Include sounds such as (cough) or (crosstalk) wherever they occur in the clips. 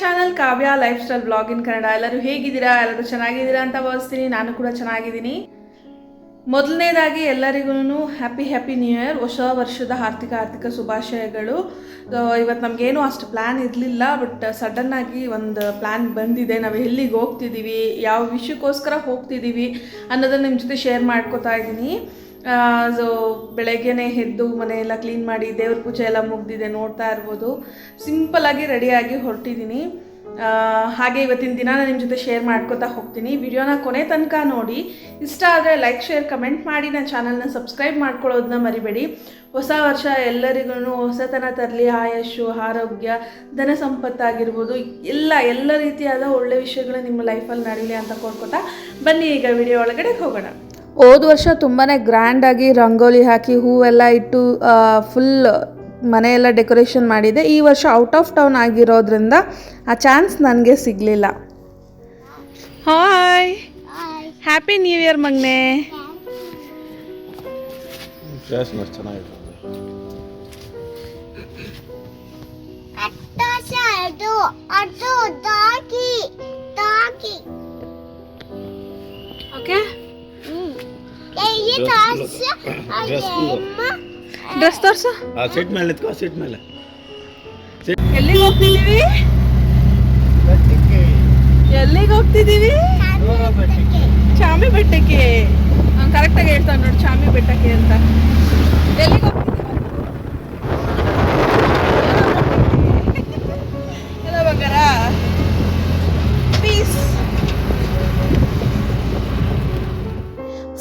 Channel Kavya life style blog in Kannada ಎಲ್ಲರೂ ಹೇಗಿದ್ದೀರಾ? ಎಲ್ಲರೂ ಚೆನ್ನಾಗಿದ್ದೀರಾ ಅಂತ ಭಾವಿಸ್ತೀನಿ. ನಾನು ಕೂಡ ಚೆನ್ನಾಗಿದ್ದೀನಿ. ಮೊದಲನೇದಾಗಿ ಎಲ್ಲರಿಗೂ ಹ್ಯಾಪಿ ಹ್ಯಾಪಿ ನ್ಯೂ ಇಯರ್ ಹೊಸ ವರ್ಷದ ಆರ್ಥಿಕ ಆರ್ಥಿಕ ಶುಭಾಶಯಗಳು. ಇವತ್ತು ನಮಗೇನು ಅಷ್ಟು ಪ್ಲ್ಯಾನ್ ಇರಲಿಲ್ಲ ಬಟ್ ಸಡನ್ನಾಗಿ ಒಂದು ಪ್ಲ್ಯಾನ್ ಬಂದಿದೆ. ನಾವು ಎಲ್ಲಿಗೆ ಹೋಗ್ತಿದ್ದೀವಿ ಯಾವ ವಿಷಯಕ್ಕೋಸ್ಕರ ಹೋಗ್ತಿದ್ದೀವಿ ಅನ್ನೋದನ್ನು ನಿಮ್ಮ ಜೊತೆ ಶೇರ್ ಮಾಡ್ಕೋತಾ ಇದ್ದೀನಿ. ಸೊ ಬೆಳಗ್ಗೆನೇ ಎದ್ದು ಮನೆಯೆಲ್ಲ ಕ್ಲೀನ್ ಮಾಡಿ ದೇವ್ರ ಪೂಜೆ ಎಲ್ಲ ಮುಗ್ದಿದೆ ನೋಡ್ತಾ ಇರ್ಬೋದು. ಸಿಂಪಲಾಗಿ ರೆಡಿಯಾಗಿ ಹೊರಟಿದ್ದೀನಿ. ಹಾಗೆ ಇವತ್ತಿನ ದಿನ ನಾನು ನಿಮ್ಮ ಜೊತೆ ಶೇರ್ ಮಾಡ್ಕೋತಾ ಹೋಗ್ತೀನಿ. ವಿಡಿಯೋನ ಕೊನೆ ತನಕ ನೋಡಿ. ಇಷ್ಟ ಆದರೆ ಲೈಕ್ ಶೇರ್ ಕಮೆಂಟ್ ಮಾಡಿ. ನನ್ನ ಚಾನಲ್ನ ಸಬ್ಸ್ಕ್ರೈಬ್ ಮಾಡ್ಕೊಳ್ಳೋದನ್ನ ಮರಿಬೇಡಿ. ಹೊಸ ವರ್ಷ ಎಲ್ಲರಿಗೂ ಹೊಸತನ ತರಲಿ. ಆಯಸ್ಸು, ಆರೋಗ್ಯ, ಧನ ಸಂಪತ್ತಾಗಿರ್ಬೋದು ಎಲ್ಲ ಎಲ್ಲ ರೀತಿಯಾದ ಒಳ್ಳೆ ವಿಷಯಗಳು ನಿಮ್ಮ ಲೈಫಲ್ಲಿ ನಡೀಲಿ ಅಂತ ಕೋರ್ಕೋತಾ ಬನ್ನಿ. ಈಗ ವಿಡಿಯೋ ಒಳಗಡೆ ಹೋಗೋಣ. ಹೋದ ವರ್ಷ ತುಂಬಾ ಗ್ರ್ಯಾಂಡಾಗಿ ರಂಗೋಲಿ ಹಾಕಿ ಹೂವೆಲ್ಲ ಇಟ್ಟು ಫುಲ್ ಮನೆಯೆಲ್ಲ ಡೆಕೋರೇಷನ್ ಮಾಡಿದೆ ಈ ವರ್ಷ ಔಟ್ ಆಫ್ ಟೌನ್ ಆಗಿರೋದ್ರಿಂದ ಆ ಚಾನ್ಸ್ ನನಗೆ ಸಿಗಲಿಲ್ಲ. ಹಾಯ್ ಹ್ಯಾಪಿ ನ್ಯೂ ಇಯರ್ ಮಗ್ನೆ. ಚೆನ್ನಾಗಿದೆ. ಡ್ರೆಸ್ ಡ್ರೆಸ್ ತೋರ್ಸು ಆ ಸೀಟ್ ಮೇಲೆ ನಿಂತ್ಕೋ ಸೀಟ್ ಮೇಲೆ. ಎಲ್ಲಿಗೆ ಹೋಗ್ತಿದ್ದೀವಿ? ಎಲ್ಲಿಗೆ ಹೋಗ್ತಿದ್ದೀವಿ? ಚಾಮಿ ಬೆಟ್ಟಕ್ಕೆ. ಅವ್ನು ಕರೆಕ್ಟಾಗಿ ಹೇಳ್ತಾನೆ ನೋಡಿ ಚಾಮಿ ಬೆಟ್ಟಕ್ಕೆ ಅಂತ. ಎಲ್ಲಿಗೆ ಹೋಗ್ತಿದ್ದೀವಿ?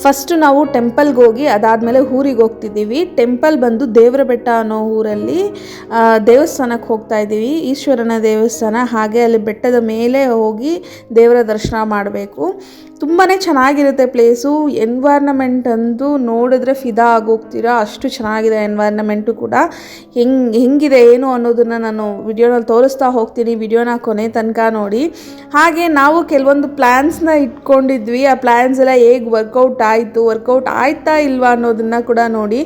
ಫಸ್ಟು ನಾವು ಟೆಂಪಲ್ಗೆ ಹೋಗಿ, ಅದಾದಮೇಲೆ ಊರಿಗೆ ಹೋಗ್ತಿದ್ದೀವಿ. ಟೆಂಪಲ್ ಬಂದು ದೇವರ ಬೆಟ್ಟ ಅನ್ನೋ ಊರಲ್ಲಿ ದೇವಸ್ಥಾನಕ್ಕೆ ಹೋಗ್ತಾ ಇದ್ದೀವಿ. ಈಶ್ವರನ ದೇವಸ್ಥಾನ, ಹಾಗೆ ಅಲ್ಲಿ ಬೆಟ್ಟದ ಮೇಲೆ ಹೋಗಿ ದೇವರ ದರ್ಶನ ಮಾಡಬೇಕು. ತುಂಬಾ ಚೆನ್ನಾಗಿರುತ್ತೆ ಪ್ಲೇಸು ಎನ್ವೈರ್ನಮೆಂಟ್ ಅಂತೂ ನೋಡಿದ್ರೆ ಫಿದಾ ಆಗೋಗ್ತೀರಾ? ಅಷ್ಟು ಚೆನ್ನಾಗಿದೆ ಎನ್ವೈರ್ನಮೆಂಟು ಕೂಡ. ಹೆಂಗೆ, ಹೆಂಗಿದೆ, ಏನು ಅನ್ನೋದನ್ನು ನಾನು ವಿಡಿಯೋನಲ್ಲಿ ತೋರಿಸ್ತಾ ಹೋಗ್ತೀನಿ. ವಿಡಿಯೋನ ಕೊನೆ ತನಕ ನೋಡಿ. ಹಾಗೆ ನಾವು ಕೆಲವೊಂದು ಪ್ಲ್ಯಾನ್ಸ್ನ ಇಟ್ಕೊಂಡಿದ್ವಿ. ಆ ಪ್ಲ್ಯಾನ್ಸ್ ಎಲ್ಲ ಹೇಗೆ ವರ್ಕೌಟ್ ಆಯಿತು ವರ್ಕೌಟ್ ಆಯ್ತಾ ಇಲ್ವಾ ಅನ್ನೋದನ್ನು ಕೂಡ ನೋಡಿ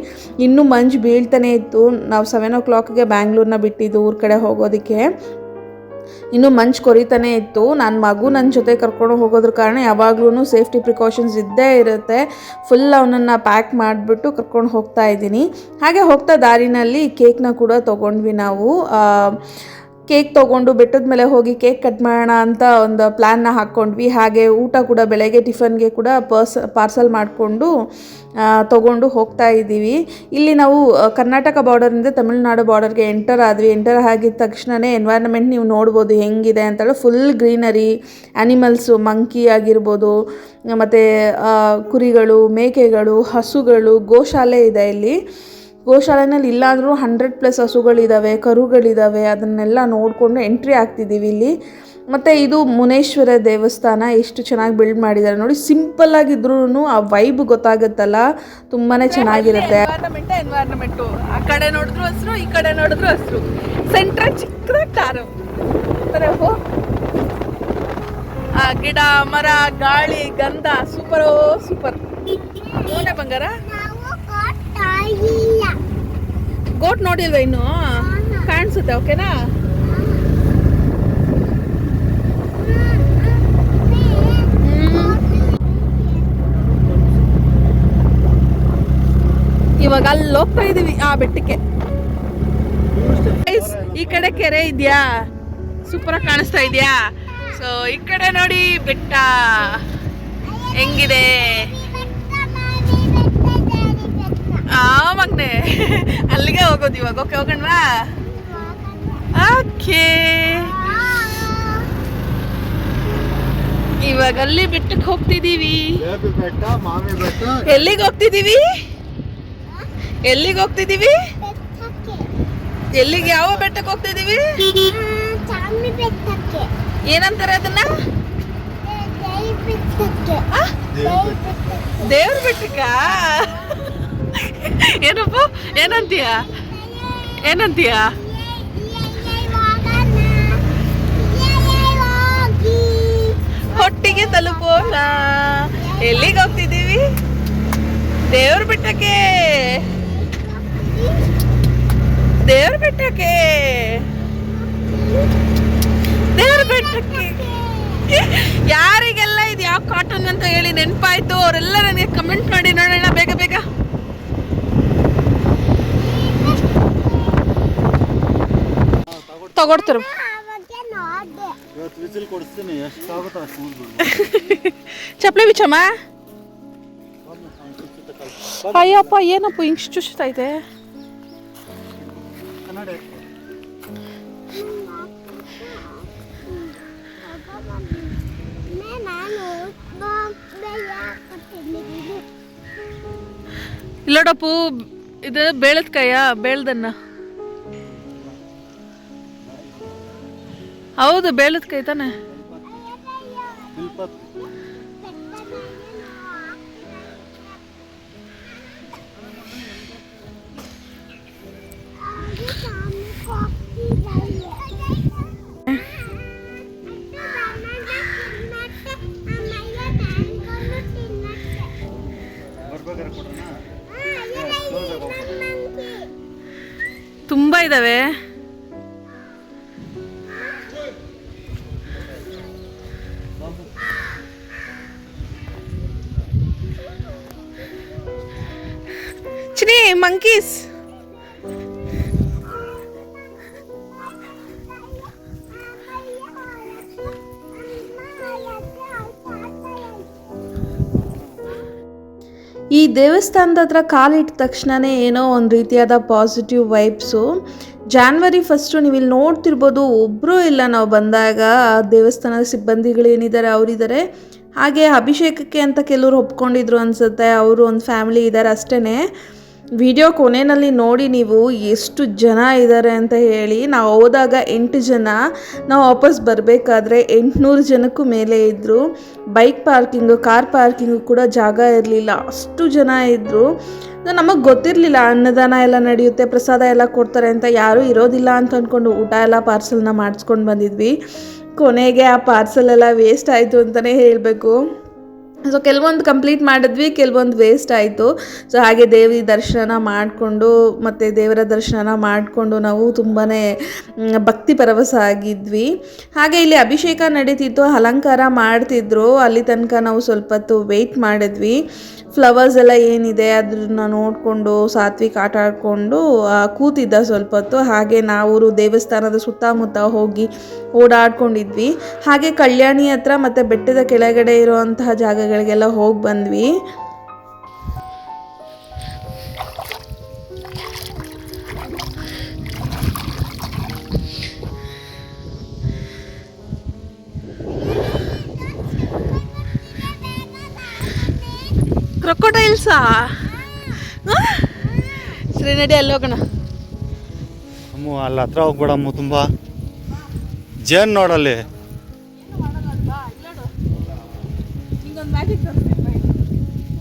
ಇನ್ನೂ ಮಂಜು ಬೀಳ್ತಾನೆ ಇತ್ತು. ನಾವು ಸೆವೆನ್ ಓ ಕ್ಲಾಕ್ಗೆ ಬ್ಯಾಂಗ್ಳೂರ್ನ ಬಿಟ್ಟಿದ್ದು, ಊರ ಕಡೆ ಹೋಗೋದಕ್ಕೆ. ಇನ್ನು ಮಂಜು ಕೊರಿತಾನೆ ಇತ್ತು. ನನ್ನ ಮಗು ನನ್ನ ಜೊತೆ ಕರ್ಕೊಂಡು ಹೋಗೋದ್ರ ಕಾರಣ ಯಾವಾಗ್ಲೂ ಸೇಫ್ಟಿ ಪ್ರಿಕಾಷನ್ಸ್ ಇದ್ದೇ ಇರುತ್ತೆ. ಫುಲ್ ಅವನನ್ನು ಪ್ಯಾಕ್ ಮಾಡಿಬಿಟ್ಟು ಕರ್ಕೊಂಡು ಹೋಗ್ತಾ ಇದ್ದೀನಿ. ಹಾಗೆ ಹೋಗ್ತಾ ದಾರಿನಲ್ಲಿ ಕೇಕ್ನ ಕೂಡ ತೊಗೊಂಡ್ವಿ ನಾವು. ಕೇಕ್ ತೊಗೊಂಡು ಬೆಟ್ಟದ ಮೇಲೆ ಹೋಗಿ ಕೇಕ್ ಕಟ್ ಮಾಡೋಣ ಅಂತ ಒಂದು ಪ್ಲ್ಯಾನ್ನ ಹಾಕ್ಕೊಂಡ್ವಿ. ಹಾಗೆ ಊಟ ಕೂಡ ಬೆಳಗ್ಗೆ ಟಿಫನ್ಗೆ ಕೂಡ ಪರ್ಸ್ ಪಾರ್ಸಲ್ ಮಾಡಿಕೊಂಡು ತೊಗೊಂಡು ಹೋಗ್ತಾ ಇದ್ದೀವಿ. ಇಲ್ಲಿ ನಾವು ಕರ್ನಾಟಕ ಬಾರ್ಡರಿಂದ ತಮಿಳುನಾಡು ಬಾರ್ಡರ್ಗೆ ಎಂಟರ್ ಆದ್ವಿ. ಎಂಟರ್ ಆಗಿದ ತಕ್ಷಣವೇ ಎನ್ವೈರ್ಮೆಂಟ್ ನೀವು ನೋಡ್ಬೋದು ಹೆಂಗಿದೆ ಅಂತೇಳಿ ಫುಲ್ ಗ್ರೀನರಿ ಆ್ಯನಿಮಲ್ಸು ಮಂಕಿ ಆಗಿರ್ಬೋದು, ಮತ್ತು ಕುರಿಗಳು, ಮೇಕೆಗಳು, ಹಸುಗಳು, ಗೋಶಾಲೆ ಇದೆ ಇಲ್ಲಿ. ಗೋಶಾಲೆನಲ್ಲಿ ಇಲ್ಲಾಂದ್ರೂ ಹಂಡ್ರೆಡ್ ಪ್ಲಸ್ ಹಸುಗಳಿದ್ದಾವೆ ಕರುಗಳಿದ್ದಾವೆ ಅದನ್ನೆಲ್ಲ ನೋಡಿಕೊಂಡು ಎಂಟ್ರಿ ಆಗ್ತಿದ್ದೀವಿ ಇಲ್ಲಿ. ಮತ್ತು ಇದು ಮುನೇಶ್ವರ ದೇವಸ್ಥಾನ ಎಷ್ಟು ಚೆನ್ನಾಗಿ ಬಿಲ್ಡ್ ಮಾಡಿದ್ದಾರೆ ನೋಡಿ. ಸಿಂಪಲ್ ಆಗಿದ್ರು ಆ ವೈಬ್ ಗೊತ್ತಾಗುತ್ತಲ್ಲ ತುಂಬಾ ಚೆನ್ನಾಗಿರುತ್ತೆ. ಎನ್ವೈರನ್ಮೆಂಟ್ ಎನ್ವೈರನ್ಮೆಂಟ್ ಆ ಕಡೆ ನೋಡಿದ್ರು ಹಸಿರು ಈ ಕಡೆ ನೋಡಿದ್ರು ಹಸಿರು. ಸೆಂಟ್ರ್ ಚಿಕ್ಕದಾಗಿ ಕಾರು. ಆ ಗಿಡ ಮರ ಗಾಳಿ ಗಂಧ ಸೂಪರೋ ಸೂಪರ್ ನೋಡೆ ಬಂಗಾರ? ಗೋಟ್ ನೋಡಿಲ್ವ ಇನ್ನು? ಕಾಣಿಸುತ್ತೆ ಓಕೆನಾ? ಇವಾಗ ಅಲ್ಲಿ ಹೋಗ್ತಾ ಇದೀವಿ ಆ ಬೆಟ್ಟಕ್ಕೆ. ಈ ಕಡೆ ಕೆರೆ ಇದೆಯಾ? ಸೂಪರ್ ಆಗಿ ಕಾಣಿಸ್ತಾ ಇದೆಯಾ? ಸೊ ಈ ಕಡೆ ನೋಡಿ ಬೆಟ್ಟ. ಹೆಂಗಿದೆ? ಆ ಮಗ್ನೆ. ಅಲ್ಲಿಗೆ ಹೋಗೋದು ಇವಾಗ. ಓಕೆ ಹೋಗೋಣವಾ? ಓಕೆ ಇವಾಗ ಅಲ್ಲಿ ಬೆಟ್ಟಕ್ಕೆ ಹೋಗ್ತಿದೀವಿ ಎಲ್ಲಿಗೆ ಹೋಗ್ತಿದೀವಿ ಎಲ್ಲಿಗೆ ಹೋಗ್ತಿದೀವಿ ಎಲ್ಲಿಗೆ ಯಾವ ಬೆಟ್ಟಕ್ಕೆ ಹೋಗ್ತಿದೀವಿ ಏನಂತಾರೆ ಅದನ್ನ? ದೇವ್ರ ಬೆಟ್ಟಕ್ಕ? (laughs) ಏನಪ್ಪ? ಏನಂತೀಯ? ಏನಂತೀಯ? ಹೊಟ್ಟಿಗೆ ತಲುಪೋಣ ಎಲ್ಲಿಗೆ ಹೋಗ್ತಿದ್ದೀವಿ? ದೇವ್ರ ಬೆಟ್ಟಕ್ಕೆ. ದೇವ್ರ ಬೆಟ್ಟಕ್ಕೆ. ದೇವ್ರ ಬೆಟ್ಟಕ್ಕೆ. ಯಾರಿಗೆಲ್ಲ ಇದು ಯಾವ ಕಾಟನ್ ಅಂತ ಹೇಳಿ ನೆನಪಾಯ್ತು, ಅವರೆಲ್ಲ ನನಗೆ ಕಮೆಂಟ್ ಮಾಡಿ ನೋಡೋಣ ಬೇಗ ಬೇಗ ತಗೊಡ್ತಾರೆ ಅವಾಗ ನೋಡ್ದೆ ಇವತ್ತು ವಿಸಿಲ್ ಕೊಡಿಸ್ತೀನಿ ಎಷ್ಟಾಗುತ್ತೋ ಅಷ್ಟು ಮುಗಿದ್ಬಿಡು ಚಪ್ಪಲಿ ಬಿಚ್ಚಮ್ಮ? ಅಯ್ಯಪ್ಪ ಏನಪ್ಪ ಹಿಂಗ್ ಕೊಡ್ತೀನಿ ಇಲ್ಲೋಡಪ್ಪು ಇದು ಬೇಳದ ಕಾಯ ಬೇಳ್ದನ್ನ. ಹೌದು ಬೇಲದ ಕೈ ತಾನೆ. ತುಂಬಾ ಇದಾವೆ. ದೇವಸ್ಥಾನದ ಹತ್ರ ಕಾಲಿಟ್ಟ ತಕ್ಷಣವೇ ಏನೋ ಒಂದು ರೀತಿಯಾದ ಪಾಸಿಟಿವ್ ವೈಬ್ಸು ಜಾನ್ವರಿ ಫಸ್ಟು ನೀವು ಇಲ್ಲಿ ನೋಡ್ತಿರ್ಬೋದು ಒಬ್ಬರೂ ಇಲ್ಲ. ನಾವು ಬಂದಾಗ ಆ ದೇವಸ್ಥಾನದ ಸಿಬ್ಬಂದಿಗಳು ಏನಿದ್ದಾರೆ ಅವರಿದ್ದಾರೆ ಹಾಗೆ ಅಭಿಷೇಕಕ್ಕೆ ಅಂತ ಕೆಲವರು ಒಪ್ಕೊಂಡಿದ್ರು ಅನಿಸುತ್ತೆ. ಅವರು ಒಂದು ಫ್ಯಾಮಿಲಿ ಇದ್ದಾರೆ ಅಷ್ಟೇ ವಿಡಿಯೋ ಕೊನೆಯಲ್ಲಿ ನೋಡಿ ನೀವು ಎಷ್ಟು ಜನ ಇದ್ದಾರೆ ಅಂತ ಹೇಳಿ, ನಾವು ಹೋದಾಗ ಎಂಟು ಜನ, ನಾವು ವಾಪಸ್ ಬರಬೇಕಾದ್ರೆ ಎಂಟುನೂರು ಜನಕ್ಕೂ ಮೇಲೆ ಇದ್ದರು ಬೈಕ್ ಪಾರ್ಕಿಂಗು, ಕಾರ್ ಪಾರ್ಕಿಂಗು ಕೂಡ ಜಾಗ ಇರಲಿಲ್ಲ. ಅಷ್ಟು ಜನ ಇದ್ದರು ನಮಗೆ ಗೊತ್ತಿರಲಿಲ್ಲ, ಅನ್ನದಾನ ಎಲ್ಲ ನಡೆಯುತ್ತೆ, ಪ್ರಸಾದ ಎಲ್ಲ ಕೊಡ್ತಾರೆ ಅಂತ ಯಾರೂ ಇರೋದಿಲ್ಲ ಅಂತ ಅಂದ್ಕೊಂಡು ಊಟ ಎಲ್ಲ ಪಾರ್ಸಲ್ನ ಮಾಡಿಸ್ಕೊಂಡು ಬಂದಿದ್ವಿ. ಕೊನೆಗೆ ಆ ಪಾರ್ಸಲ್ ಎಲ್ಲ ವೇಸ್ಟ್ ಆಯಿತು ಅಂತಲೇ ಹೇಳಬೇಕು. ಸೊ ಕೆಲವೊಂದು ಕಂಪ್ಲೀಟ್ ಮಾಡಿದ್ವಿ, ಕೆಲವೊಂದು ವೇಸ್ಟ್ ಆಯಿತು. ಸೊ ಹಾಗೆ ದೇವಿ ದರ್ಶನ ಮಾಡಿಕೊಂಡು, ಮತ್ತು ದೇವರ ದರ್ಶನ ಮಾಡಿಕೊಂಡು ನಾವು ತುಂಬಾ ಭಕ್ತಿ ಪರವಸ ಆಗಿದ್ವಿ. ಹಾಗೆ ಇಲ್ಲಿ ಅಭಿಷೇಕ ನಡೀತಿತ್ತು, ಅಲಂಕಾರ ಮಾಡ್ತಿದ್ರು. ಅಲ್ಲಿ ತನಕ ನಾವು ಸ್ವಲ್ಪ ಹೊತ್ತು ವೆಯ್ಟ್ ಮಾಡಿದ್ವಿ. ಫ್ಲವರ್ಸ್ ಎಲ್ಲ ಏನಿದೆ ಅದನ್ನ ನೋಡಿಕೊಂಡು, ಸಾತ್ವಿಕ್ ಆಟ ಆಡಿಕೊಂಡು ಕೂತಿದ್ದ ಸ್ವಲ್ಪ ಹೊತ್ತು. ಹಾಗೆ ನಾವು ದೇವಸ್ಥಾನದ ಸುತ್ತಮುತ್ತ ಹೋಗಿ ಓಡಾಡ್ಕೊಂಡಿದ್ವಿ. ಹಾಗೆ ಕಲ್ಯಾಣಿ ಹತ್ರ ಮತ್ತು ಬೆಟ್ಟದ ಕೆಳಗಡೆ ಇರುವಂತಹ ಜಾಗಗಳಿಗೆಲ್ಲ ಹೋಗಿ ಬಂದ್ವಿ. ಕ್ರೊಕೊಟೈಲ್ಸಾ? ಸರಿ, ನಡಿ, ಅಲ್ಲಿ ಹೋಗೋಣ. ಅಮ್ಮ, ಅಲ್ಲಿ ಹತ್ರ ಹೋಗ್ಬೇಡಮ್ಮ ತುಂಬ. ಜೇನ್ ನೋಡಲ್ಲಿ.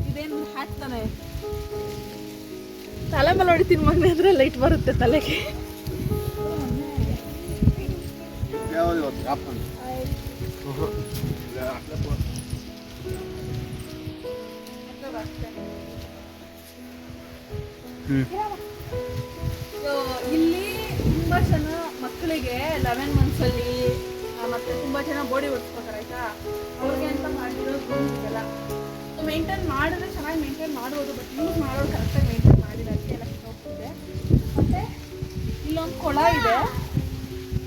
ಇದೇನು ಹಾಕ್ತಾನೆ ತಲೆ ಮೇಲೆ ಹೊಡಿತೀನಿ ಮಗನೇ ಅಂದ್ರೆ ಲೈಟ್ ಬರುತ್ತೆ ತಲೆಗೆ. ಇಲ್ಲಿ ತುಂಬಾ ಜನ ಮಕ್ಕಳಿಗೆ ಲೆವೆನ್ ಮಂತ್ಸ್ ಅಲ್ಲಿ ಆ, ಮತ್ತೆ ತುಂಬಾ ಜನ ಬಾಡಿ ಒಡ್ಸ್ಕೊತಾರೆ, ಆಯ್ತಾ? ಅವ್ರಿಗೆ ಅಂತ ಮಾಡಿರೋದು ಇದೆಲ್ಲ ಮೇಂಟೈನ್ ಮಾಡಿದ್ರೆ ಚೆನ್ನಾಗಿ ಮೇಂಟೈನ್ ಮಾಡ್ಬೋದು ಬಟ್ ಯೂಸ್ ಮಾಡೋರು ಕರೆಕ್ಟಾಗಿ ಮೇಂಟೈನ್ ಮಾಡಿಲ್ಲ ಎಲ್ಲ ಹೋಗ್ತಿದೆ ಮತ್ತೆ ಇಲ್ಲೊಂದು ಕೊಳ ಇದೆ.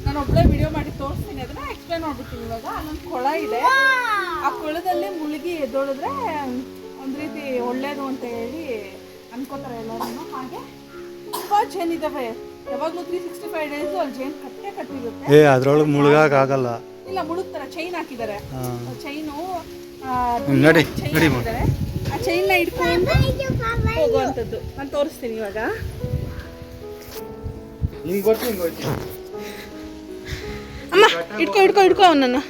ನಾನು ಒಬ್ಬಳೇ ವಿಡಿಯೋ ಮಾಡಿ ತೋರಿಸ್ತೀನಿ, ಅದನ್ನ ಎಕ್ಸ್ಪ್ಲೈನ್ ಮಾಡ್ಬಿಡ್ತೀನಿ ಇವಾಗ. ಅಲ್ಲೊಂದು ಕೊಳ ಇದೆ. ಆ ಕೊಳದಲ್ಲಿ ಮುಳುಗಿ ಎದ್ದೊಳಿದ್ರೆ ಒಂದು ರೀತಿ ಒಳ್ಳೇದು ಅಂತ ಹೇಳಿ ಅನ್ಕೋತಾರೆ ಎಲ್ಲರೂ ಹಾಗೆ ತುಂಬ ಚೆನ್ನಿದ್ದಾವೆ ಯಾವಾಗಲೂ ತ್ರೀ ಸಿಕ್ಸ್ಟಿ ಫೈವ್ ಡೇಸು ಅಲ್ಲಿ ಚೈನ್ ಕಟ್ಟೆ ಕಟ್ಟಿರುತ್ತೆ. ಏ ಅದ್ರೊಳಗೆ ಮುಳುಗಾಗಲ್ಲ ಇಲ್ಲ ಮುಳುಗ್ತಾರೆ ಚೈನ್ ಹಾಕಿದ್ದಾರೆ. ಚೈನು ನಡಿ, ಚೈನ್ ನಡಿ ಆ ಚೈನ್ನ ಹಿಡ್ಕೊಂಡು ಹೋಗುವಂಥದ್ದು. ನಾನು ತೋರಿಸ್ತೀನಿ ಇವಾಗ. ನಿಂಗೆ ಬರ್ತೀನಿ ಹಿಂಗೆ ಹೋಯ್ತೀನಿ ಅಮ್ಮ ಇಟ್ಕೊ ಇಟ್ಕೊ ಇಟ್ಕೊ ಅವನನ್ನು.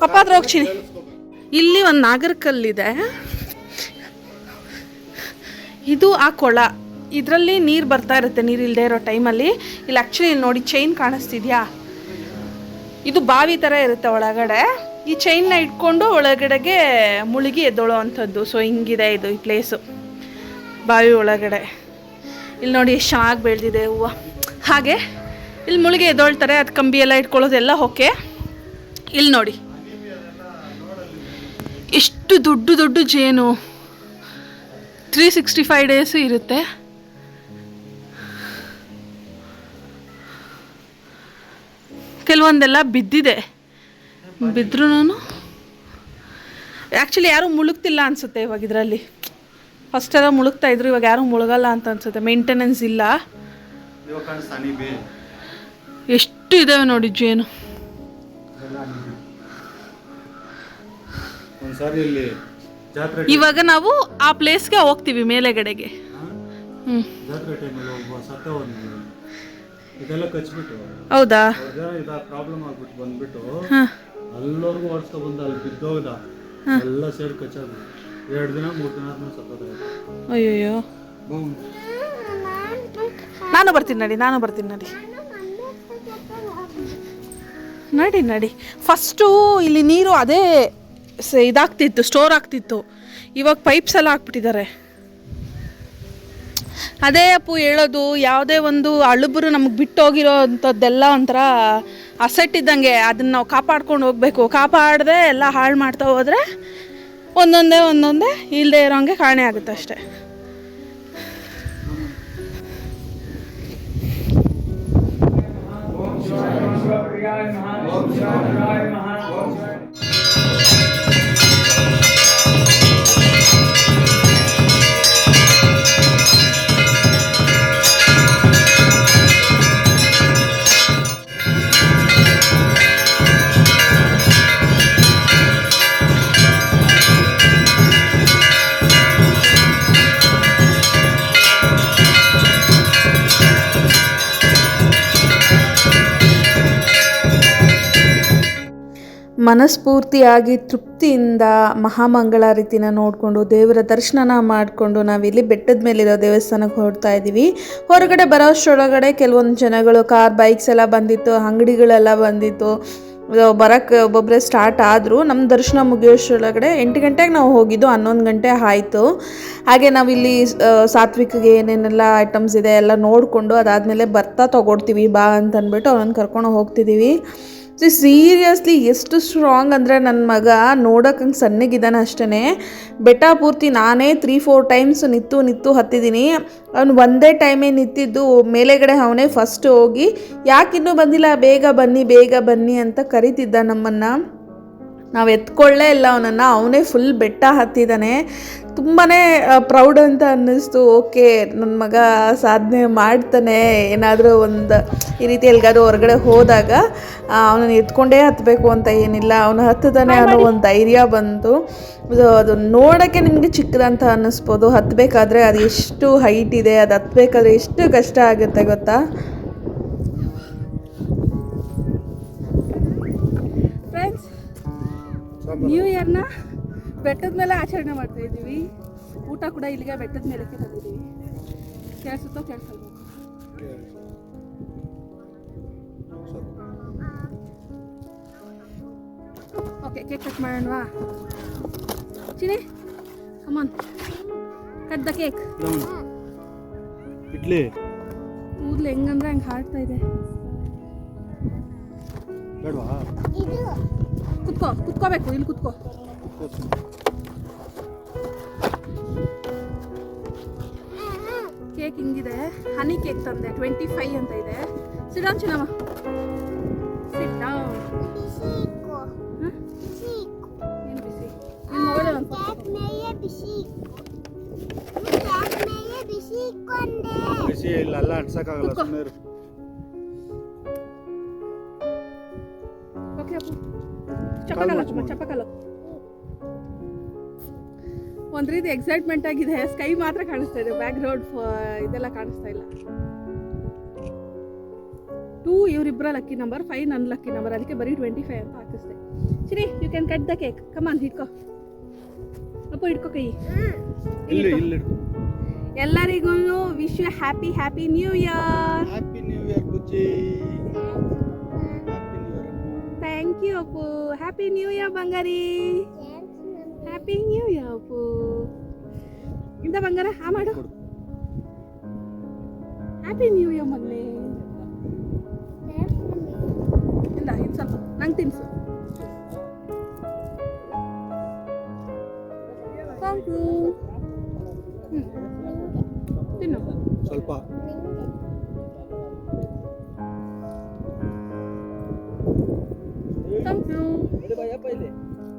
ಪಪ್ಪ ಹತ್ರ ಹೋಗ್ತೀನಿ ಇಲ್ಲಿ ಒಂದು ನಾಗರಕಲ್ಲಿದೆ. ಇದು ಆ ಕೊಳ. ಇದರಲ್ಲಿ ನೀರು ಬರ್ತಾ ಇರುತ್ತೆ, ನೀರು ಇಲ್ಲದೆ ಇರೋ ಟೈಮಲ್ಲಿ. ಇಲ್ಲಿ ಆ್ಯಕ್ಚುಲಿ ನೋಡಿ ಚೈನ್ ಕಾಣಿಸ್ತಿದ್ಯಾ? ಇದು ಬಾವಿ ಥರ ಇರುತ್ತೆ ಒಳಗಡೆ. ಈ ಚೈನ್ನ ಇಟ್ಕೊಂಡು ಒಳಗಡೆಗೆ ಮುಳುಗಿ ಎದ್ದೊಳೋ ಅಂಥದ್ದು. ಸೊ ಹಿಂಗಿದೆ ಇದು ಈ ಪ್ಲೇಸು ಬಾವಿ ಒಳಗಡೆ. ಇಲ್ಲಿ ನೋಡಿ, ಎಷ್ಟು ಚೆನ್ನಾಗಿ ಬೆಳೆದಿದೆ. ಹೂವು. ಹಾಗೆ, ಇಲ್ಲಿ ಮುಳುಗಿ ಎದ್ದೊಳ್ತಾರೆ. ಅದು ಕಂಬಿ ಎಲ್ಲ ಇಟ್ಕೊಳ್ಳೋದೆಲ್ಲ ಓಕೆ. ಇಲ್ಲಿ ನೋಡಿ. ಎಷ್ಟು ದೊಡ್ಡ ದೊಡ್ಡ ಜೇನು. ತ್ರೀ ಸಿಕ್ಸ್ಟಿ ಫೈವ್ ಡೇಸು ಇರುತ್ತೆ. ಕೆಲವೊಂದೆಲ್ಲ ಬಿದ್ದಿದೆ. ಬಿದ್ರೂ ಆ್ಯಕ್ಚುಲಿ ಯಾರೂ ಮುಳುಗ್ತಿಲ್ಲ ಅನಿಸುತ್ತೆ ಇವಾಗ ಇದರಲ್ಲಿ. ಫಸ್ಟ್ ಎಲ್ಲ ಮುಳುಗ್ತಾ ಇದ್ರು, ಇವಾಗ ಯಾರೂ ಮುಳುಗಲ್ಲ ಅಂತ ಅನ್ಸುತ್ತೆ. ಮೇಂಟೆನೆನ್ಸ್ ಇಲ್ಲ. ಎಷ್ಟು ಇದಾವೆ ನೋಡಿ ಜೇನು. ಇವಾಗ ನಾವು ಆ ಪ್ಲೇಸ್ಗೆ ಹೋಗ್ತೀವಿ ಮೇಲೆಗಡೆಗೆ. ಹ್ಞೂ ಜಾತ್ರೆ ಟೈಮಲ್ಲಿ ಒಬ್ಬ ಸತ್ತ ಹೋದ್ನು ಇದೆಲ್ಲ ಕಚ್ಬಿಟ್ಟು. ಹೌದಾ? ಅಯ್ಯೋ ಇದ ಪ್ರಾಬ್ಲಮ್ ಆಗ್ಬಿಟ್ಟು ಬಂದ್ಬಿಟ್ಟು ಹಾಂ. ಅಲ್ಲೋರ್ಗು ಓಡಿಸ್ಕೊ ಬಂದ ಅಲ್ಲಿ ಬಿದ್ದೋಗ್ದ. ಎಲ್ಲ ಸೇರಿ ಕಚ್ಚಾದ್ರು ಎರಡು ದಿನ ಮೂರು ದಿನ ಆದ್ಮೇಲೆ ಸತ್ತೋದ. ಅಯ್ಯಯ್ಯೋ. ನಾನು ಬರ್ತೀನಿ ನಡಿ ನಾನು ಬರ್ತೀನಿ ನಡಿ. ನಡಿ ನಡಿ. ಫಸ್ಟು ಇಲ್ಲಿ ನೀರು ಅದೇ ಇದಾಗ್ತಿತ್ತು ಸ್ಟೋರ್ ಆಗ್ತಿತ್ತು. ಇವಾಗ ಪೈಪ್ಸ್ ಎಲ್ಲ ಹಾಕ್ಬಿಟ್ಟಿದ್ದಾರೆ. ಅದೇ ಅಪ್ಪು ಹೇಳೋದು, ಯಾವುದೇ ಒಂದು ಅಳುಬರು ನಮಗೆ ಬಿಟ್ಟೋಗಿರೋ ಅಂಥದ್ದೆಲ್ಲ ಒಂಥರ ಅಸೆಟ್ ಇದ್ದಂಗೆ, ಅದನ್ನು ನಾವು ಕಾಪಾಡ್ಕೊಂಡು ಹೋಗ್ಬೇಕು. ಕಾಪಾಡದೆ ಎಲ್ಲ ಹಾಳು ಮಾಡ್ತಾ ಹೋದರೆ ಒಂದೊಂದೇ ಒಂದೊಂದೇ ಇಲ್ಲದೆ ಇರೋಂಗೆ ಕಾಣೆ ಆಗುತ್ತೆ ಅಷ್ಟೇ. ಮನಸ್ಫೂರ್ತಿಯಾಗಿ, ತೃಪ್ತಿಯಿಂದ ಮಹಾಮಂಗಳಾರತಿನ ನೋಡಿಕೊಂಡು, ದೇವರ ದರ್ಶನ ಮಾಡಿಕೊಂಡು ನಾವಿಲ್ಲಿ ಬೆಟ್ಟದ ಮೇಲಿರೋ ದೇವಸ್ಥಾನಕ್ಕೆ ಹೊರಡ್ತಾ ಇದ್ದೀವಿ. ಹೊರಗಡೆ ಬರೋಷ್ಟರೊಳಗಡೆ ಕೆಲವೊಂದು ಜನಗಳು, ಕಾರ್, ಬೈಕ್ಸ್ ಎಲ್ಲ ಬಂದಿತ್ತು, ಅಂಗಡಿಗಳೆಲ್ಲ ಬಂದಿತ್ತು. ಬರೋಕ್ಕೆ ಒಬ್ಬೊಬ್ಬರೇ ಸ್ಟಾರ್ಟ್ ಆದರೂ ನಮ್ಮ ದರ್ಶನ ಮುಗಿಯೋಷ್ಟರೊಳಗಡೆ ಎಂಟು ಗಂಟೆಗೆ ನಾವು ಹೋಗಿದ್ದು, ಹನ್ನೊಂದು ಗಂಟೆ ಆಯಿತು. ಹಾಗೆ ನಾವಿಲ್ಲಿ ಸಾತ್ವಿಕ್ಗೆ ಏನೇನೆಲ್ಲ ಐಟಮ್ಸ್ ಇದೆ ಎಲ್ಲ ನೋಡಿಕೊಂಡು ಅದಾದಮೇಲೆ ಬರ್ತಾ ತೊಗೊಡ್ತೀವಿ ಬಾ ಅಂತಂದ್ಬಿಟ್ಟು ಅವ್ರನ್ನ ಕರ್ಕೊಂಡು ಹೋಗ್ತಿದ್ದೀವಿ. ಸೊ ಸೀರಿಯಸ್ಲಿ ಎಷ್ಟು ಸ್ಟ್ರಾಂಗ್ ಅಂದರೆ ನನ್ನ ಮಗ ನೋಡೋಕೆ ಹಂಗೆ ಸಣ್ಣಗಿದ್ದಾನೆ ಅಷ್ಟೇ ಬೆಟ್ಟ ಪೂರ್ತಿ ನಾನೇ ತ್ರೀ ಫೋರ್ ಟೈಮ್ಸ್ ನಿತ್ತು ನಿತ್ತು ಹತ್ತಿದ್ದೀನಿ ಅವನು ಒಂದೇ ಟೈಮೇ ನಿಂತಿದ್ದು, ಮೇಲೆಗಡೆ ಅವನೇ ಫಸ್ಟ್ ಹೋಗಿ ಯಾಕಿನ್ನೂ ಬಂದಿಲ್ಲ? ಬೇಗ ಬನ್ನಿ ಬೇಗ ಬನ್ನಿ ಅಂತ ಕರಿತಿದ್ದ ನಮ್ಮನ್ನು. ನಾವು ಎತ್ಕೊಳ್ಳೇ ಇಲ್ಲ ಅವನನ್ನು, ಅವನೇ ಫುಲ್ ಬೆಟ್ಟ ಹತ್ತಿದ್ದಾನೆ ತುಂಬಾ ಪ್ರೌಡ್ ಅಂತ ಅನ್ನಿಸ್ತು. ಓಕೆ ನನ್ನ ಮಗ ಸಾಧನೆ ಮಾಡ್ತಾನೆ. ಏನಾದರೂ ಒಂದು ಈ ರೀತಿ ಎಲ್ಲಿಗಾದ್ರೂ ಹೊರಗಡೆ ಹೋದಾಗ ಅವನನ್ನು ಎತ್ಕೊಂಡೇ ಹತ್ತಬೇಕು ಅಂತ ಏನಿಲ್ಲ. ಅವನು ಹತ್ತದಾನೆ ಅನ್ನೋ ಒಂದು ಧೈರ್ಯ ಬಂತು. ಅದು ಅದು ನೋಡೋಕ್ಕೆ ನಿಮಗೆ ಚಿಕ್ಕದಂತ ಅನ್ನಿಸ್ಬೋದು. ಹತ್ತಬೇಕಾದ್ರೆ ಅದು ಎಷ್ಟು ಹೈಟ್ ಇದೆ ಅದು ಹತ್ತಬೇಕಾದ್ರೆ ಎಷ್ಟು ಕಷ್ಟ ಆಗುತ್ತೆ ಗೊತ್ತಾ? ನ್ಯೂ ಇಯರ್ನ ಬೆಟ್ಟದ ಮೇಲೆ ಆಚರಣೆ ಮಾಡ್ತಾ ಇದ್ದೀವಿ. ಊಟ ಕೂಡ ಇಲ್ಲಿಗೆ ಬೆಟ್ಟದ ಮೇಲಕ್ಕೆ ತಂದಿದ್ದೀವಿ. ಕೇಳಿಸುತ್ತೋ ಕೇಳಿಸಲ್ವೋ okay cake cut ಮಾಡೋಣವಾ? Chini come on cut the cake idli. ಕೂದಲು ಹೆಂಗಂದ್ರೆ ಹಂಗೆ ಹಾಡ್ತಾ ಇದು. ಕುತ್ಕೋ ಕುತ್ಕೋಬೇಕು ಇಲ್ಲಿ ಕುತ್ಕೋ. ಕೇಕ್ ಹಿಂಗಿದೆ. ಹನಿ ಕೇಕ್ ತಂದೆ. ಟ್ವೆಂಟಿ ಫೈವ್ ಅಂತ ಇದೆ. ಸಿಡಾನ್ ಚಿನ್ನಮ್ಮ. ಸಿಟ್ ಡೌನ್ ಬಿಸಿ? ಇಲ್ಲ ಅಲ್ಲ ಅನ್ಸಕ್ಕಾಗಲ್ಲ ಕೂತ್ಕೋ. ಸುಮ್ಮನೆ ಇರು. ಓಕೆ ಅಪ್ಪು. ಚಪ್ಪಕಲ್ಲ ಚಪ್ಪಕಲ್ಲ ಒಂದು ರೀತಿ ಎಕ್ಸೈಟ್ಮೆಂಟ್ ಆಗಿದೆ. ಸ್ಕೈ ಮಾತ್ರ ಕಾಣಿಸ್ತಾ ಇದೆ. ಬ್ಯಾಕ್ ಗ್ರೌಂಡ್ ಇದೆಲ್ಲ ಕಾಣಿಸ್ತಾ ಇಲ್ಲ. ಟೂ ಇವರಿಬ್ಬರ ಲಕ್ಕಿ ನಂಬರ್ ಫೈವ್ ನನ್ನ ಲಕ್ಕಿ ನಂಬರ್ ಅದಕ್ಕೆ ಬರೀ ಟ್ವೆಂಟಿ ಫೈವ್ ಅಂತ ಹಾಕಿಸ್ದೆ. ಸರಿ you can cut the cake come on ಹಿಡ್ಕೋ. ಅಪ್ಪ ಹಿಡ್ಕೋ ಕೈ. ಎಲ್ಲರಿಗೂ wish you happy happy new year happy new year ಬುಜ್ಜಿ happy new year thank you Appu happy new year Bangari happy new year Appu ಇಂದ ಬಂಗಾರ? ಹಾ ಮಾಡು. ಹ್ಯಾಪಿ ನ್ಯೂ ಇಯರ್ ಮಗನೇ. ಇಲ್ಲ ಇದು ಸ್ವಲ್ಪ ನಂಗೆ ತಿನ್ಸು. ಥ್ಯಾಂಕ್ ಯು ತಿನ್ನು. ಸ್ವಲ್ಪ. ಥ್ಯಾಂಕ್ ಯು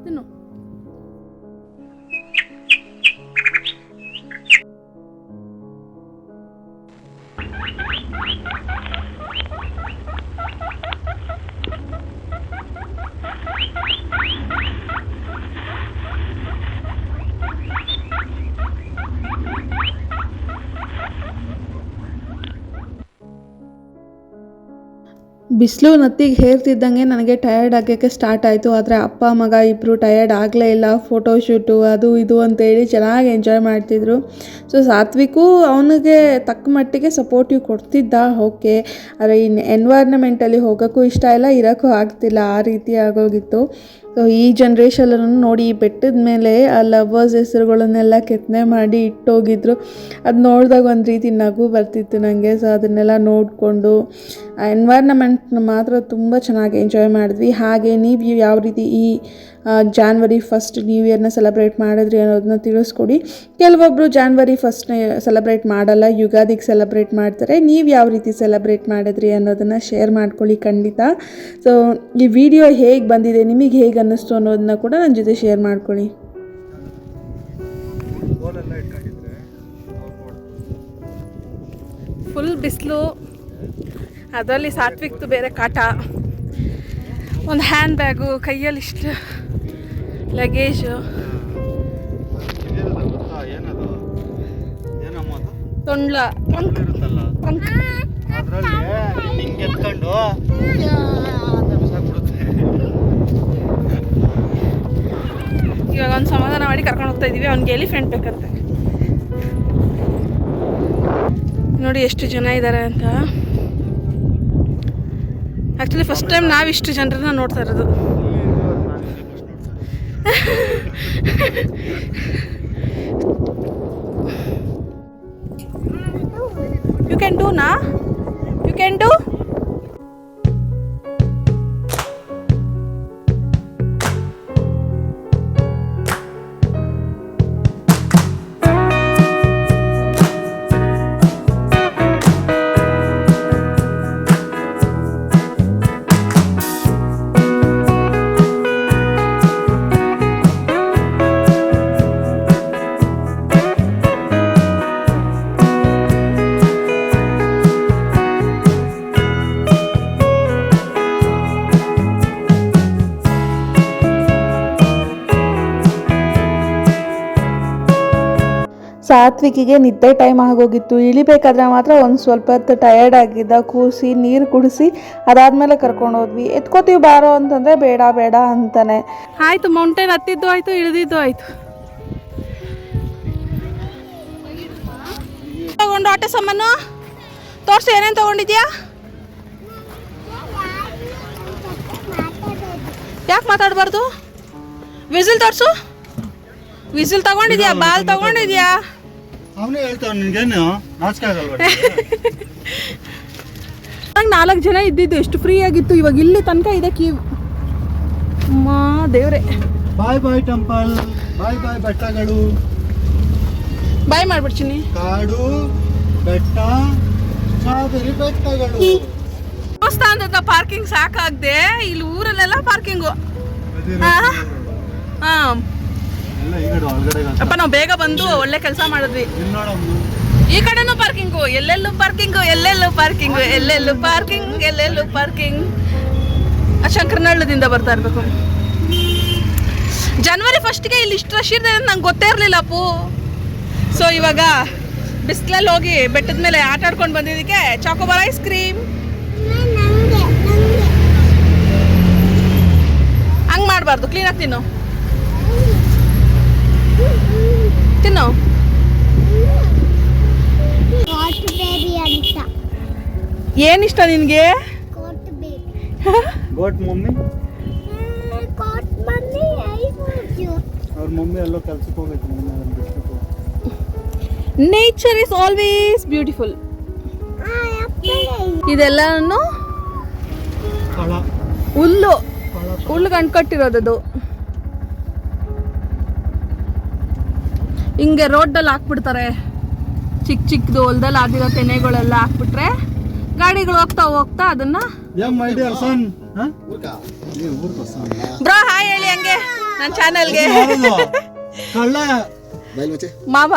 ತಿನ್ನು. ಬಿಸಿಲು ನತ್ತಿಗೆ ಹೇರ್ತಿದ್ದಂಗೆ ನನಗೆ ಟಯರ್ಡ್ ಆಗೋಕ್ಕೆ ಸ್ಟಾರ್ಟ್ ಆಯಿತು. ಆದರೆ ಅಪ್ಪ, ಮಗ ಇಬ್ಬರು ಟಯರ್ಡ್ ಆಗಲೇ ಇಲ್ಲ. ಫೋಟೋಶೂಟು ಅದು ಇದು ಅಂತೇಳಿ ಚೆನ್ನಾಗಿ ಎಂಜಾಯ್ ಮಾಡ್ತಿದ್ರು. ಸೊ ಸಾತ್ವಿಕೂ ಅವನಿಗೆ ತಕ್ಕ ಮಟ್ಟಿಗೆ ಸಪೋರ್ಟಿವ್ ಕೊಡ್ತಿದ್ದ. ಓಕೆ ಆದರೆ ಇನ್ನು ಎನ್ವೈರ್ನಮೆಂಟಲ್ಲಿ ಹೋಗೋಕ್ಕೂ ಇಷ್ಟ ಇಲ್ಲ, ಇರೋಕ್ಕೂ ಆಗ್ತಿಲ್ಲ. ಆ ರೀತಿ ಆಗೋಗಿತ್ತು. ಸೊ ಈ ಜನ್ರೇಷನಲ್ಲೂ ನೋಡಿ ಬೆಟ್ಟದ ಮೇಲೆ ಆ ಲವರ್ಸ್ ಹೆಸರುಗಳನ್ನೆಲ್ಲ ಕೆತ್ತನೆ ಮಾಡಿ ಇಟ್ಟೋಗಿದ್ರು. ಅದು ನೋಡಿದಾಗ ಒಂದು ರೀತಿ ನಗು ಬರ್ತಿತ್ತು ನನಗೆ ಸೊ ಅದನ್ನೆಲ್ಲ ನೋಡಿಕೊಂಡು, ಆ ಎನ್ವೈರ್ನಮೆಂಟ್ನ ಮಾತ್ರ ತುಂಬ ಚೆನ್ನಾಗಿ ಎಂಜಾಯ್ ಮಾಡಿದ್ವಿ. ಹಾಗೆ ನೀವು ಯಾವ ರೀತಿ ಈ ಜಾನ್ವರಿ ಫಸ್ಟ್ ನ್ಯೂ ಇಯರ್ನ ಸೆಲೆಬ್ರೇಟ್ ಮಾಡಿದ್ರಿ ಅನ್ನೋದನ್ನ ತಿಳಿಸ್ಕೊಡಿ. ಕೆಲವೊಬ್ಬರು ಜಾನ್ವರಿ ಫಸ್ಟ್ನ ಸೆಲೆಬ್ರೇಟ್ ಮಾಡಲ್ಲ, ಯುಗಾದಿಗೆ ಸೆಲೆಬ್ರೇಟ್ ಮಾಡ್ತಾರೆ. ನೀವು ಯಾವ ರೀತಿ ಸೆಲೆಬ್ರೇಟ್ ಮಾಡಿದ್ರಿ ಅನ್ನೋದನ್ನು ಶೇರ್ ಮಾಡ್ಕೊಳ್ಳಿ ಖಂಡಿತ. ಸೊ ಈ ವಿಡಿಯೋ ಹೇಗೆ ಬಂದಿದೆ, ನಿಮಗೆ ಹೇಗೆ ಅನ್ನಿಸ್ತು ಅನ್ನೋದನ್ನ ಕೂಡ ನನ್ನ ಜೊತೆ ಶೇರ್ ಮಾಡ್ಕೊಳ್ಳಿ. ಫುಲ್ ಬಿಸಿಲು, ಅದರಲ್ಲಿ ಸಾತ್ವಿಕ್ತು ಬೇರೆ ಕಾಟ. ಒಂದು ಹ್ಯಾಂಡ್ ಬ್ಯಾಗು ಕೈಯಲ್ಲಿ ಇಷ್ಟು ಲಗೇಜು. ತೊಂಡ್ಲ. ಇವಾಗ ಒಂದು ಸಮಾಧಾನ ಮಾಡಿ ಕರ್ಕೊಂಡು ಹೋಗ್ತಾ ಇದೀವಿ. ಅವ್ನಿಗೆ ಎಲಿಫೆಂಟ್ ಬೇಕಂತೆ. ನೋಡಿ ಎಷ್ಟು ಜನ ಇದ್ದಾರೆ ಅಂತ. ಆ್ಯಕ್ಚುಲಿ ಫಸ್ಟ್ ಟೈಮ್ ನಾವು ಇಷ್ಟು ಜನರನ್ನ ನೋಡ್ತಾ ಇರೋದು. ಯು ಕ್ಯಾನ್ ಡೂ ನಾ ಸಾತ್ವಿಕಿಗೆ ನಿದ್ದೆ ಟೈಮ್ ಆಗೋಗಿತ್ತು. ಇಳಿಬೇಕಾದ್ರೆ ಮಾತ್ರ ಒಂದು ಸ್ವಲ್ಪ ಹೊತ್ತು ಟಯರ್ಡ್ ಆಗಿದ್ದ ಕೂಸಿ ನೀರು ಕುಡಿಸಿ ಅದಾದ್ಮೇಲೆ ಕರ್ಕೊಂಡು ಹೋದ್ವಿ. ಎತ್ಕೋತೀವಿ ಬಾರೋ ಅಂತಂದ್ರೆ ಬೇಡ ಬೇಡ ಅಂತಾನೆ. ಆಯ್ತು ಮೌಂಟೇನ್ ಹತ್ತಿದ್ದು ಆಯ್ತು, ಇಳಿದಿದ್ದು ಆಯ್ತು. ತಗೊಂಡು ಆಟೋ ಸಾಮಾನು? ತೋರಿಸಿ, ಏನೇನು ತಗೊಂಡಿದ್ಯಾ? ಯಾಕೆ ಮಾತಾಡಬಾರ್ದು? ವಿಸಿಲ್ ತೋರಿಸು. ವಿಸಿಲ್ ತಗೊಂಡಿದ್ಯಾ? ಬಾಲ್ ತಗೊಂಡಿದ್ಯಾ? ಅವನೇ ಹೇಳ್ತಾವ ನಿನ್ಗೇನು? ನಾಚಿಕೆ ಆಗಲ್ವಾ ನಂಗೆ ನಾಲ್ಕು ಜನ ಇದ್ದಿದ್ದು ಎಷ್ಟು ಫ್ರೀ ಆಗಿತ್ತು ಇವಾಗ ಇಲ್ಲಿ ತನಕ ಇದೆ ಕ್ಯೂ ಮಾ ದೇವ್ರೆ. ಬಾಯ್ ಬಾಯ್ ಟೆಂಪಲ್ ಬಾಯ್ ಬಾಯ್ ಬೆಟ್ಟಗಳು. ಬಾಯ್ ಮಾಡ್ಬಿಡ್ತೀನಿ. ಕಾಡು ಬೆಟ್ಟ ಸ್ಟ್ರಾಬೆರಿ ಬೆಟ್ಟಗಳು. ದೇವಸ್ಥಾನದ ಪಾರ್ಕಿಂಗ್ ಸಾಕಾಗ್ದೆ ಇಲ್ಲಿ ಊರಲ್ಲೆಲ್ಲ ಪಾರ್ಕಿಂಗು. ಹಾಂ ಎಲ್ಲ ಈ ಕಡೆ ಒಳಗಡೆ ಅಪ್ಪ ನಾವು ಬೇಗ ಬಂದು ಒಳ್ಳೆ ಕೆಲಸ ಮಾಡಿದ್ವಿ. ಈ ಕಡೆನೂ ಪಾರ್ಕಿಂಗು ಎಲ್ಲೆಲ್ಲೂ ಪಾರ್ಕಿಂಗು ಎಲ್ಲೆಲ್ಲೂ ಪಾರ್ಕಿಂಗು ಎಲ್ಲೆಲ್ಲೂ ಪಾರ್ಕಿಂಗ್ ಎಲ್ಲೆಲ್ಲೂ ಪಾರ್ಕಿಂಗ್ ಶಂಕರನಹಳ್ಳದಿಂದ ಬರ್ತಾ ಇರಬೇಕು. ಜನವರಿ ಫಸ್ಟ್ಗೆ ಇಲ್ಲಿ ಇಷ್ಟು ರಶ್ ಇದೆ ಅಂತ ನಂಗೆ ಗೊತ್ತೇ ಇರಲಿಲ್ಲ ಅಪ್ಪು. ಸೊ ಇವಾಗ ಬಿಸಿಲಲ್ಲಿ ಹೋಗಿ ಬೆಟ್ಟದ ಮೇಲೆ ಆಟ ಆಡ್ಕೊಂಡು ಬಂದಿದ್ದಕ್ಕೆ ಚಾಕೋಬಾರ್ ಐಸ್ ಕ್ರೀಮ್ ಹಂಗೆ ಮಾಡಬಾರ್ದು ಕ್ಲೀನಾಗಿ ತಿನ್ನು. ತಿನ್ನು? ಕೋಟ್ ಬೇಬಿ ಅಂತ. ಏನಿಷ್ಟ ನಿನಗೆ? Goat mummy? Goat mummy I want you ಅವ್ರ ಮಮ್ಮಿ ಎಲ್ಲೋ ಕೆಲ್ಸಕ್ಕೆ ಹೋಗಬೇಕು ನೇಚರ್ ಇಸ್ ಆಲ್ವೇಸ್ ಬ್ಯೂಟಿಫುಲ್ ಇದೆಲ್ಲನೂ? ಕಳ. ಹುಲ್ಲು. ಹುಲ್ಲು ಕಟ್ಕೊಂಡಿರೋದದು ಹಿಂಗೆ ರೋಡಲ್ಲಿ ಹಾಕ್ಬಿಡ್ತಾರೆ. ಚಿಕ್ಕ ಚಿಕ್ಕದು ಹೊಲ್ದಲ್ಲಿ ಆಗಿರೋ ತೆನೆಗಳೆಲ್ಲ ಹಾಕ್ಬಿಟ್ರೆ ಗಾಡಿಗಳು ಹೋಗ್ತಾ ಹೋಗ್ತಾ ಅದನ್ನ M my dear son bro hi ಹೇಳಿ ಹಂಗೆ ನನ್ನ ಚಾನಲ್ಗೆ ಕಳ್ಳ. ಮಾಮ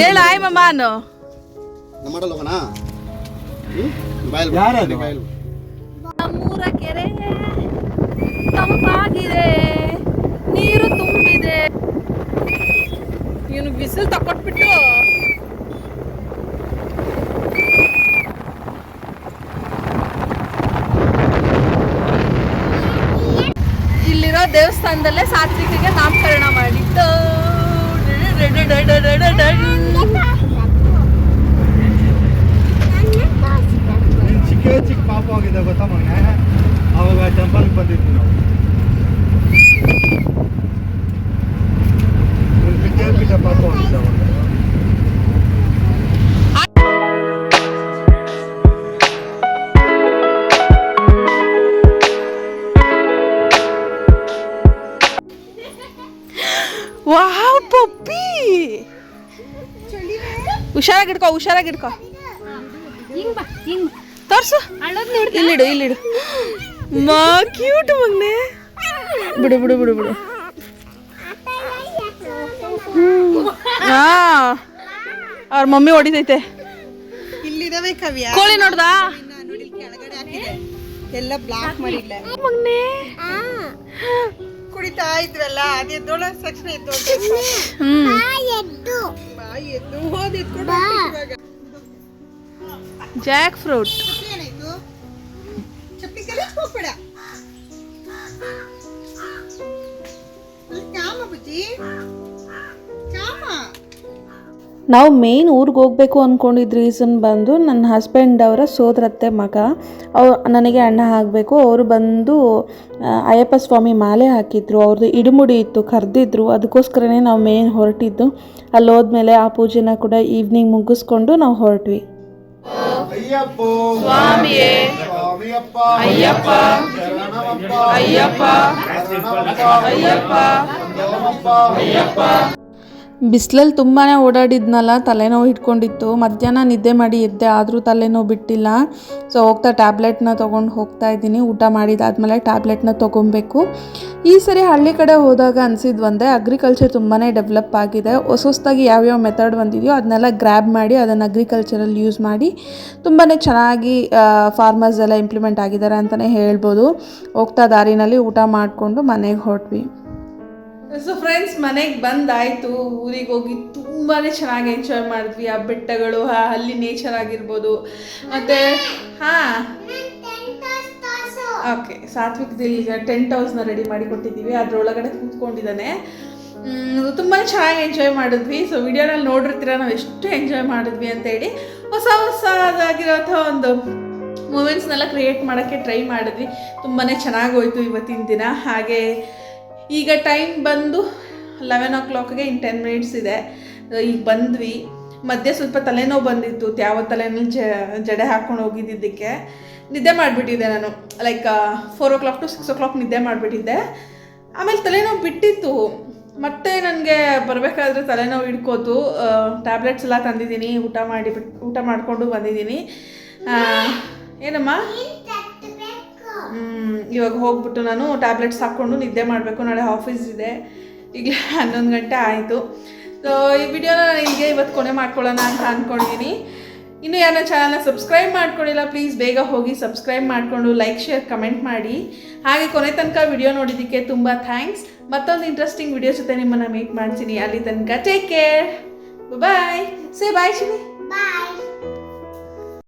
ಹೇಳು ಹಾಯ್ ಮಾಮಾನು ನಮ್ಮೂರ ಕೆರೆ ತಂಪಾಗಿದೆ. ಚಿಕ್ಕ ಚಿಕ್ಕ ಪಾಪ ಆಗಿದೆ ಗೊತ್ತಾ ಮಗನೆ? ಅವಾಗ ಟೆಂಪಲ್ ಬಂದಿದ್ವಿ ನಾವು ಚಿಕ್ಕ ಚಿಕ್ಕ ಪಾಪ ಆಗಿದ್ದೆ ವಾವ್ ಪಪ್ಪಿ! ಹುಷಾರಾಗಿಡ್ಕೊ ಹುಷಾರಾಗಿಡ್ಕೊ. ತೋರ್ಸು. ಇಲ್ಲಿಡು ಇಲ್ಲಿಡು ಮಾ ಕ್ಯೂಟ್ ಮಗ್ನೆ. ಬಿಡು ಬಿಡು ಬಿಡು ಬಿಡು. ಹಾ ಅವ್ರ ಮಮ್ಮಿ ಹೊಡಿತೈತೆ. ಇಲ್ಲಿದಾವೆ ಕವ್ಯ. ಕೋಳಿ ನೋಡ್ದಾ? ನೋಡಿ ಕೆಳಗಡೆ ಹಾಕಿದೆ. ಎಲ್ಲ ಬ್ಲಾಕ್ ಮಾಡಿಲ್ಲ ಮಗ್ನೆ. ಕುಡಿತಾ ಇದ್ರಲ್ಲ ಅದೇ ಎದ್ದೋಳ ಇತ್ತು ಎದ್ದು ಹ್ಮ್. ಬಾಯಿ ಎದ್ದು. ಹೋದ್ ಎತ್ಕೊಂಡು ಇವಾಗ. ಜಾಕ್ ಫ್ರೂಟ್ ಏನಾಯ್ತು ಚಪ್ಪಲಿ ಹೋಗ್ಬೇಡ. ಬುಜ್ಜಿ. ನಾವು ಮೇಯ್ನ್ ಊರಿಗೆ ಹೋಗಬೇಕು ಅಂದ್ಕೊಂಡಿದ್ದ ರೀಸನ್ ಬಂದು ನನ್ನ ಹಸ್ಬೆಂಡ್ ಅವರ ಸೋದರತ್ತೆ ಮಗ. ಅವ್ರು ನನಗೆ ಅಣ್ಣ ಆಗಬೇಕು. ಅವರು ಬಂದು ಅಯ್ಯಪ್ಪ ಸ್ವಾಮಿ ಮಾಲೆ ಹಾಕಿದ್ರು. ಅವ್ರದ್ದು ಇಡುಮುಡಿ ಇತ್ತು ಕರೆದಿದ್ರು. ಅದಕ್ಕೋಸ್ಕರನೇ ನಾವು ಮೇನ್ ಹೊರಟಿದ್ದು. ಅಲ್ಲಿ ಹೋದ್ಮೇಲೆ ಆ ಪೂಜೆನ ಕೂಡ ಈವ್ನಿಂಗ್ ಮುಗಿಸ್ಕೊಂಡು ನಾವು ಹೊರಟ್ವಿ. ಅಯ್ಯಪ್ಪ. ಸ್ವಾಮಿಯೇ. ಸ್ವಾಮಿಯಪ್ಪ. ಅಯ್ಯಪ್ಪ. ಶರಣಮಪ್ಪ ಅಯ್ಯಪ್ಪ. ಅಯ್ಯಪ್ಪ. ಅಯ್ಯಪ್ಪ. ಬಿಸಿಲಲ್ಲಿ ತುಂಬಾ ಓಡಾಡಿದ್ನಲ್ಲ, ತಲೆನೋವು ಇಟ್ಕೊಂಡಿತ್ತು ಮಧ್ಯಾಹ್ನ ನಿದ್ದೆ ಮಾಡಿ ಎದ್ದೆ, ಆದರೂ ತಲೆನೋವು ಬಿಟ್ಟಿಲ್ಲ. ಸೊ, ಹೋಗ್ತಾ ಟ್ಯಾಬ್ಲೆಟ್ನ ತೊಗೊಂಡು ಹೋಗ್ತಾ ಇದ್ದೀನಿ. ಊಟ ಮಾಡಿದಾದ್ಮೇಲೆ ಟ್ಯಾಬ್ಲೆಟ್ನ ತೊಗೊಬೇಕು. ಈ ಸರಿ ಹಳ್ಳಿ ಕಡೆ ಹೋದಾಗ ಅನಿಸಿದ್ದು ಒಂದೇ ಅಗ್ರಿಕಲ್ಚರ್ ತುಂಬಾ ಡೆವಲಪ್ ಆಗಿದೆ. ಹೊಸ ಹೊಸದಾಗಿ ಯಾವ್ಯಾವ ಮೆಥಡ್ ಬಂದಿದೆಯೋ ಅದನ್ನೆಲ್ಲ ಗ್ರ್ಯಾಬ್ ಮಾಡಿ, ಅದನ್ನು ಅಗ್ರಿಕಲ್ಚರಲ್ಲಿ ಯೂಸ್ ಮಾಡಿ ತುಂಬಾ ಚೆನ್ನಾಗಿ ಫಾರ್ಮರ್ಸ್ ಎಲ್ಲ ಇಂಪ್ಲಿಮೆಂಟ್ ಆಗಿದ್ದಾರೆ ಅಂತಲೇ ಹೇಳ್ಬೋದು. ಹೋಗ್ತಾ ದಾರಿನಲ್ಲಿ ಊಟ ಮಾಡಿಕೊಂಡು ಮನೆಗೆ ಹೊರಟ್ವಿ. ಸೊ ಫ್ರೆಂಡ್ಸ್ ಮನೆಗೆ ಬಂದಾಯಿತು. ಊರಿಗೆ ಹೋಗಿ ತುಂಬಾ ಚೆನ್ನಾಗಿ ಎಂಜಾಯ್ ಮಾಡಿದ್ವಿ. ಆ ಬೆಟ್ಟಗಳು, ಆ ಅಲ್ಲಿ ನೇಚರ್ ಆಗಿರ್ಬೋದು. ಮತ್ತು, ಹಾಂ. ಓಕೆ ಸಾತ್ವಿಕದಲ್ಲಿ ಈಗ ಟೆಂಟ್ ಹೌಸ್ನ ರೆಡಿ ಮಾಡಿ ಕೊಟ್ಟಿದ್ದೀವಿ. ಅದರೊಳಗಡೆ ಕೂತ್ಕೊಂಡಿದ್ದಾನೆ. ತುಂಬಾ ಚೆನ್ನಾಗಿ ಎಂಜಾಯ್ ಮಾಡಿದ್ವಿ. ಸೊ ವಿಡಿಯೋನಲ್ಲಿ ನೋಡಿರ್ತೀರ, ನಾವು ಎಷ್ಟು ಎಂಜಾಯ್ ಮಾಡಿದ್ವಿ ಅಂತೇಳಿ ಹೊಸ ಹೊಸದಾಗಿರೋಂಥ ಒಂದು ಮೂಮೆಂಟ್ಸ್ನೆಲ್ಲ ಕ್ರಿಯೇಟ್ ಮಾಡೋಕ್ಕೆ ಟ್ರೈ ಮಾಡಿದ್ವಿ. ತುಂಬಾ ಚೆನ್ನಾಗಿ ಹೋಯಿತು ಇವತ್ತಿನ ದಿನ. ಹಾಗೆ ಈಗ ಟೈಮ್ ಬಂದು ಲೆವೆನ್ ಓ ಕ್ಲಾಕ್ಗೆ ಇನ್ನು ಟೆನ್ ಮಿನಿಟ್ಸ್ ಇದೆ ಈಗ ಬಂದ್ವಿ. ಮಧ್ಯೆ ಸ್ವಲ್ಪ ತಲೆನೋವು ಬಂದಿತ್ತು. ಯಾವ ತಲೆನಲ್ಲಿ ಜ, ಜಡೆ ಹಾಕ್ಕೊಂಡು ಹೋಗಿದ್ದಿದ್ದಕ್ಕೆ. ನಿದ್ದೆ ಮಾಡಿಬಿಟ್ಟಿದ್ದೆ ನಾನು. Like four o'clock to six o'clock ನಿದ್ದೆ ಮಾಡಿಬಿಟ್ಟಿದ್ದೆ. ಆಮೇಲೆ ತಲೆನೋವು ಬಿಟ್ಟಿತ್ತು. ಮತ್ತೆ ನನಗೆ ಬರಬೇಕಾದ್ರೆ ತಲೆನೋವು ಹಿಡ್ಕೋತು. ಟ್ಯಾಬ್ಲೆಟ್ಸ್ ಎಲ್ಲ ತಂದಿದ್ದೀನಿ. ಊಟ ಮಾಡಿ, ಊಟ ಮಾಡಿಕೊಂಡು ಬಂದಿದ್ದೀನಿ. ಏನಮ್ಮ? ಇವಾಗ ಹೋಗ್ಬಿಟ್ಟು ನಾನು ಟ್ಯಾಬ್ಲೆಟ್ಸ್ ಹಾಕ್ಕೊಂಡು ನಿದ್ದೆ ಮಾಡಬೇಕು, ನಾಳೆ ಆಫೀಸ್ ಇದೆ. ಈಗಲೇ (laughs) ಹನ್ನೊಂದು ಗಂಟೆ ಆಯಿತು. ಸೊ ಈ ವಿಡಿಯೋನ ಹೀಗೆ ಇವತ್ತು ಕೊನೆ ಮಾಡ್ಕೊಳ್ಳೋಣ ಅಂತ ಅಂದ್ಕೊಂಡಿದ್ದೀನಿ ಇನ್ನು ಯಾರನ್ನ ಚಾನಲ್ನ ಸಬ್ಸ್ಕ್ರೈಬ್ ಮಾಡ್ಕೊಂಡಿಲ್ಲ ಪ್ಲೀಸ್ ಬೇಗ ಹೋಗಿ ಸಬ್ಸ್ಕ್ರೈಬ್ ಮಾಡಿಕೊಂಡು ಲೈಕ್ ಶೇರ್ ಕಮೆಂಟ್ ಮಾಡಿ. ಹಾಗೆ ಕೊನೆ ತನಕ ವಿಡಿಯೋ ನೋಡಿದ್ದಕ್ಕೆ ತುಂಬ ಥ್ಯಾಂಕ್ಸ್ ಮತ್ತೊಂದು ಇಂಟ್ರೆಸ್ಟಿಂಗ್ ವಿಡಿಯೋ ಜೊತೆ ನಿಮ್ಮನ್ನು ಮೀಟ್ ಮಾಡ್ತೀನಿ. ಅಲ್ಲಿ ತನಕ take care bye say bye ಶಿನಿ Bye.